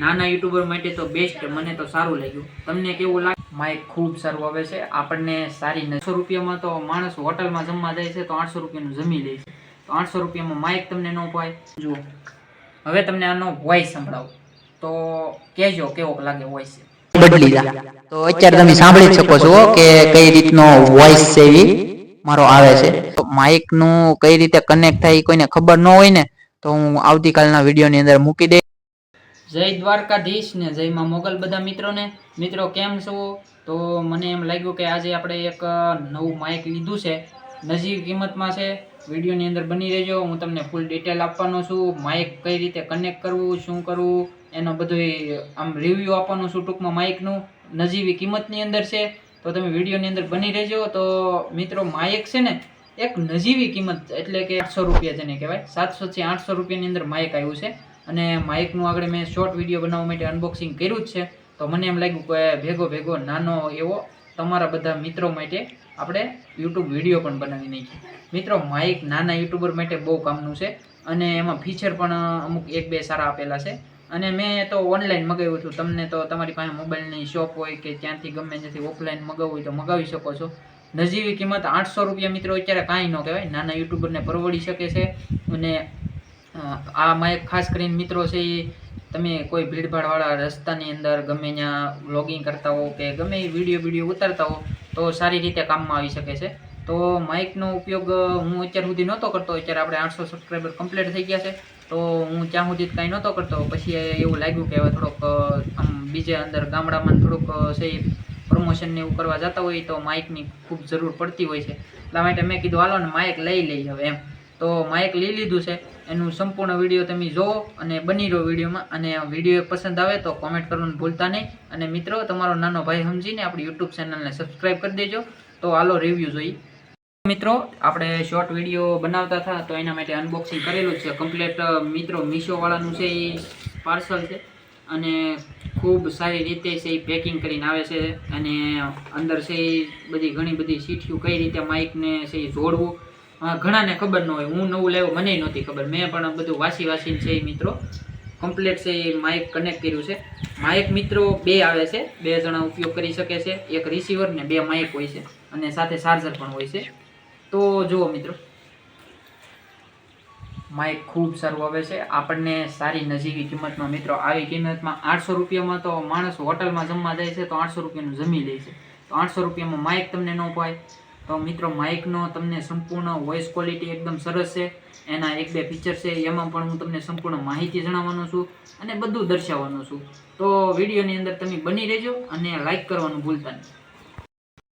નાના યુટ્યુબર માટે તો બેસ્ટ મને તો સારું લાગ્યું. તમને કેવું લાગે માઇક ખૂબ સારું આવે છે. આપણને સારી નસો રૂપિયામાં તો માણસ હોટલમાં જમવા જાય છે તો આઠસો રૂપિયાનું જમી લે છે. તો આઠસો રૂપિયામાં માઇક તમને ન પાય જુઓ. હવે તમને આનો વોઇસ સંભળાવો. તો કહેજો કેવો લાગે વોઇસ બદલી તો અત્યારે તમે સાંભળી શકો છો કે કઈ રીતનો વોઇસ છે એવી મારો આવે છે. માઇકનું કઈ રીતે કનેક્ટ થાય કોઈને ખબર ન હોય ને તો હું આવતીકાલના વિડીયોની અંદર મૂકી દઈશ જય દ્વારકાધીશ ને જય માં મોગલ બધા મિત્રોને. મિત્રો, કેમ છો? તો મને એમ લાગ્યું કે આજે આપણે એક નવું માઇક લીધું છે. નજીક કિંમતમાં છે. વિડીયોની અંદર બની રહેજો. હું તમને ફૂલ ડિટેલ આપવાનો છું. માઇક કઈ રીતે કનેક્ટ કરવું, શું કરવું, એનો બધો આમ રિવ્યૂ આપવાનું છું ટૂંકમાં માઇકનું નજીવી કિંમતની અંદર છે. તો તમે વિડીયોની અંદર બની રહેજો. તો, મિત્રો માઇક છે ને, એક નજીવી કિંમત એટલે કે આઠસો રૂપિયા જેને કહેવાય. સાતસો થી આઠસો રૂપિયાની અંદર માઇક આવ્યું છે. અને માઇકનું આગળ મેં શોર્ટ વીડિયો બનાવવા માટે અનબોક્સિંગ કર્યું જ છે. તો મને એમ લાગ્યું કે ભેગો ભેગો નાનો એવો તમારા બધા મિત્રો માટે આપણે યુટ્યુબ વીડિયો પણ બનાવી નાખીએ. મિત્રો માઇક નાના યુટ્યુબર માટે બહુ કામનું છે અને એમાં ફીચર પણ અમુક એક બે સારા આપેલા છે. અને મેં તો ઓનલાઈન મગાવ્યું છું તમને તો તમારી પાસે મોબાઈલની શોપ હોય કે ત્યાંથી ગમે ત્યાંથી ઓફલાઈન મગાવવું હોય તો મગાવી શકો છો. નજીવી કિંમત આઠસો રૂપિયા મિત્રો અત્યારે કાંઈ ન કહેવાય. નાના યુટ્યુબરને પરવડી શકે છે અને અ, આ માઇક ખાસ કરીને મિત્રો છે એ તમે કોઈ ભીડભાડવાળા રસ્તાની અંદર ગમે ત્યાં વ્લોગિંગ કરતા હો કે ગમે એ વીડિયો વીડિયો ઉતારતા હો તો સારી રીતે કામમાં આવી શકે છે. તો માઇકનો ઉપયોગ હું અત્યાર સુધી નહોતો કરતો અત્યારે આપણે આઠસો સબસ્ક્રાઈબર કમ્પ્લીટ થઈ ગયા છે તો હું ત્યાં સુધી જ કાંઈ નહોતો કરતો. પછી એવું લાગ્યું કે હવે થોડોક આમ બીજે અંદર ગામડામાં થોડુંક છે પ્રમોશનને એવું કરવા જતા હોય તો માઇકની ખૂબ જરૂર પડતી હોય છે. એટલા માટે મેં કીધું હાલો ને માઇક લઈ લઈ હવે એમ. તો માઇક લઈ લીધું છે. એનું સંપૂર્ણ વીડિયો તમે જોવો અને બની રહો વિડીયોમાં. અને વીડિયો પસંદ આવે તો કોમેન્ટ કરવાનું ભૂલતા નહીં. અને મિત્રો, તમારો નાનો ભાઈ સમજીને આપણી યુટ્યુબ ચેનલને સબસ્ક્રાઈબ કરી દેજો. તો હાલો રિવ્યૂ જોઈએ. મિત્રો, આપણે શોર્ટ વીડિયો બનાવતા હતા તો એના માટે અનબોક્સિંગ કરેલું છે. કમ્પ્લેટ મિત્રો મીશોવાળાનું છે એ પાર્સલ છે. અને ખૂબ સારી રીતે છે એ પેકિંગ કરીને આવે છે. અને અંદર છે એ બધી ઘણી બધી સીઠિયું કઈ રીતે માઇકને છે જોડવું. ઘણાને ખબર ન હોય. હું નવું લાવ્યો, મને નહોતી ખબર. મેં પણ બધું વાસી વાસીને છે એ મિત્રો. કમ્પ્લેટ છે એ માઇક કનેક્ટ કર્યું છે. માઇક મિત્રો બે આવે છે. બે જણા ઉપયોગ કરી શકે છે. એક રિસીવર ને બે માઇક હોય છે. અને સાથે ચાર્જર પણ હોય છે. તો જુઓ મિત્રો. માઇક ખૂબ સારું આવે છે. આપણને સારી નજીવી કિંમતમાં મિત્રો, આવી કિંમતમાં આઠસો રૂપિયામાં તો માણસ હોટલમાં જમવા જાય છે તો આઠસો રૂપિયાનું જમી લે છે. તો આઠસો રૂપિયામાં માઇક તમને ન પાય તો મિત્રો માઇકનો તમને સંપૂર્ણ વોઇસ ક્વોલિટી એકદમ સરસ છે. એના એક બે ફીચર છે, એમાં પણ હું તમને સંપૂર્ણ માહિતી જણાવવાનો છું અને બધું દર્શાવવાનું છું. તો વિડીયોની અંદર તમે બની રહેજો અને લાઇક કરવાનું ભૂલતા નહીં.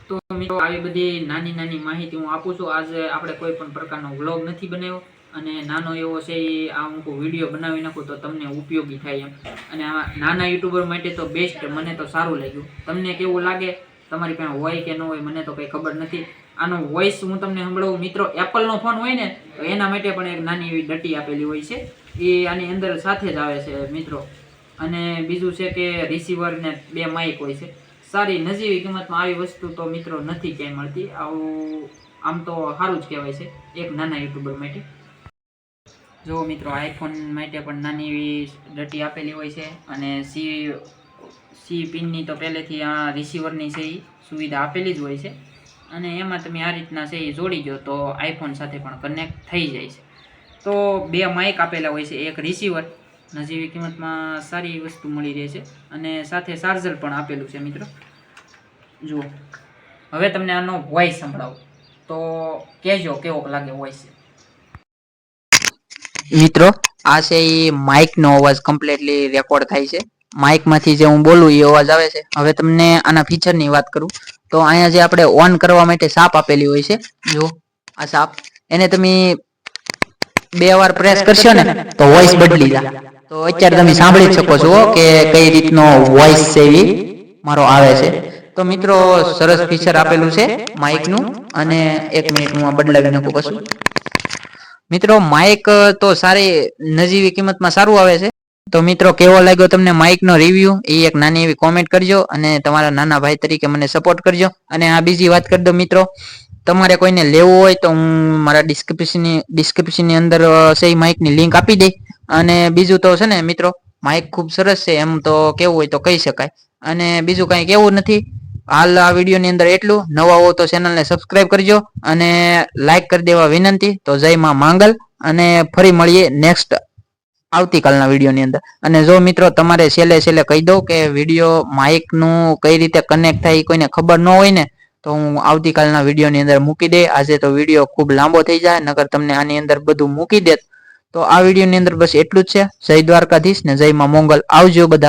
તો મિત્રો આવી બધી નાની નાની માહિતી હું આપું છું. આજે આપણે કોઈ પણ પ્રકારનો વ્લોગ નથી બનાવ્યો અને નાનો એવો છે એ આ હું વીડિયો બનાવી નાખું તો તમને ઉપયોગી થાય એમ. અને આ નાના યુટ્યુબર માટે તો બેસ્ટ મને તો સારું લાગ્યું. તમને કેવું લાગે? તમારી પાસે હોય કે ન હોય મને તો કંઈ ખબર નથી. આનો વોઇસ હું તમને સંભળાવું. મિત્રો એપલનો ફોન હોય ને, તો એના માટે પણ એક નાની એવી ડટી આપેલી હોય છે. એ આની અંદર સાથે જ આવે છે, મિત્રો. અને બીજું છે કે રિસીવરને બે માઇક હોય છે. સારી નજીવી કિંમતમાં આવી વસ્તુ તો મિત્રો નથી ક્યાંય મળતી. આવું, આમ તો સારું જ કહેવાય છે, એક નાના યુટ્યુબર માટે. જો મિત્રો આઈફોન માટે પણ નાની એવી ડટી આપેલી હોય છે અને સી સી પિનની તો પહેલેથી આ રિસીવરની છે એ સુવિધા આપેલી જ હોય છે. અને એમાં તમે આ રીતના છે એ જોડી દો તો આઈફોન સાથે પણ કનેક્ટ થઈ જાય છે. તો બે માઇક આપેલા હોય છે, એક રિસીવર નજીવી કિંમતમાં સારી વસ્તુ મળી રહે છે. અને સાથે ચાર્જર પણ આપેલું છે મિત્રો. જુઓ. હવે તમને આનો વોઇસ સંભળાવો. તો કહેજો કેવો લાગે વોઇસ મિત્રો, આ છે એ માઇકનો અવાજ કમ્પ્લીટલી રેકોર્ડ થાય છે. માઇકમાંથી જે હું બોલું એ અવાજ આવે છે. હવે તમને આના ફીચરની વાત કરું. તો અહીંયા જે આપણે ઓન કરવા માટે સાપ આપેલી હોય છે જો આ સાપ. એને તમે બે વાર પ્રેસ કરશો ને, તો વોઇસ બદલી જાય. તો અત્યારે તમે સાંભળી શકો છો કે કઈ રીતનો વોઇસ એવી મારો આવે છે. તો મિત્રો, સરસ ફીચર આપેલું છે માઇકનું. અને એક મિનિટ હું બદલાવી નાખું કશું મિત્રો માઇક તો સારી નજીવી કિંમતમાં સારું આવે છે. તો મિત્રો, કેવો લાગ્યો તમને માઇક નો રિવ્યુ એ એક નાની એવી કોમેન્ટ કરજો અને તમારા નાના ભાઈ તરીકે મને સપોર્ટ કરજો. અને આ બીજી વાત કરી દો મિત્રો, તમારે કોઈને લેવું હોય તો હું મારા ડિસ્ક્રિપ્શનની ડિસ્ક્રિપ્શનની અંદર છે માઇકની લિંક આપી દઈ. અને બીજું તો છે ને મિત્રો, માઇક ખૂબ સરસ છે, એમ તો કેવું હોય તો કહી શકાય. અને બીજું કઈ કેવું નથી, હાલ આ વીડિયો ની અંદર એટલું. નવા હો તો ચેનલ ને સબસ્ક્રાઇબ કરજો અને લાઇક કરી દેવા વિનંતી. તો જય માં માંગલ અને ફરી મળીએ નેક્સ્ટ આવતીકાલના વિડીયોની અંદર. અને જો મિત્રો તમારે છેલ્લે છેલ્લે કહી દઉં કે વીડિયો માઇકનું કઈ રીતે કનેક્ટ થાય કોઈને ખબર ન હોય ને, તો હું આવતીકાલના વિડીયોની અંદર મૂકી દે. આજે તો વીડિયો ખૂબ લાંબો થઈ જાય નગર તમને આની અંદર બધું મૂકી દેત. તો આ વિડીયોની અંદર બસ એટલું જ છે. જય દ્વારકાધીશ ને જય માં મોંગલ. આવજો બધા.